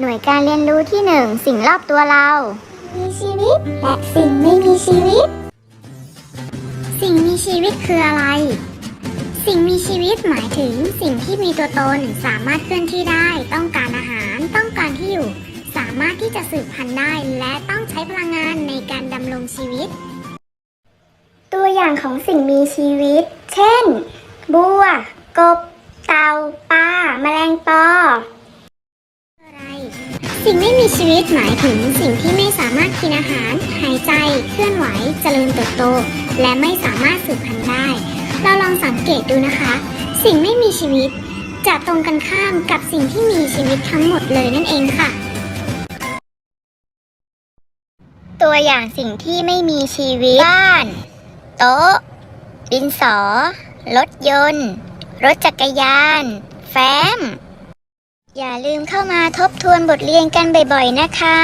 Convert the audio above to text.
หน่วยการเรียนรู้ที่หนึ่งสิ่งรอบตัวเรา มีชีวิตและสิ่งไม่มีชีวิต สิ่งมีชีวิตคืออะไร สิ่งมีชีวิตหมายถึงสิ่งที่มีตัวตนสามารถเคลื่อนที่ได้ ต้องการอาหาร ต้องการที่อยู่ สามารถที่จะสืบพันธุ์ได้ และต้องใช้พลังงานในการดำรงชีวิต ตัวอย่างของสิ่งมีชีวิต เช่น บัว กบ เต่าปลาแมลงปอ สิ่งไม่มีชีวิตหมายถึงสิ่งที่ไม่สามารถกินอาหาร หายใจ เคลื่อนไหว เจริญเติบโต และไม่สามารถสืบพันธุ์ได้ เราลองสังเกตดูนะคะ สิ่งไม่มีชีวิต จะตรงกันข้ามกับสิ่งที่มีชีวิตทั้งหมดเลยนั่นเองค่ะ ตัวอย่างสิ่งที่ไม่มีชีวิต บ้าน โต๊ะ ดินสอ รถยนต์ รถจักรยาน แฟ้ม อย่าลืมเข้ามาทบทวนบทเรียนกันบ่อยๆนะคะ